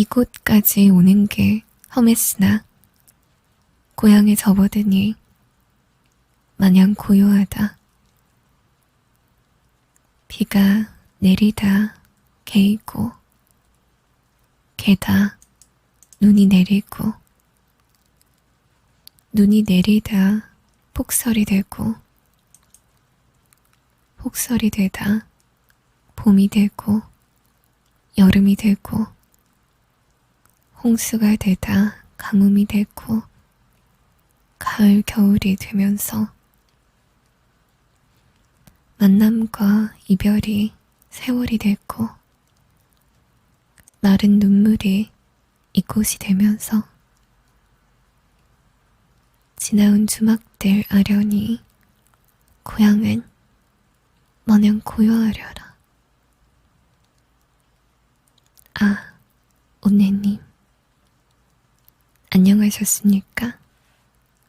이곳까지 오는 게 험했으나 고향에 접어드니 마냥 고요하다. 비가 내리다 개이고 개다 눈이 내리고 눈이 내리다 폭설이 되고 폭설이 되다 봄이 되고 여름이 되고 홍수가 되다 가뭄이 되고 가을 겨울이 되면서 만남과 이별이 세월이 되고 마른 눈물이 이곳이 되면서 지나온 주막들 아련히 고향은 마냥 고요하려라. 아, 온내님. 안녕하셨습니까?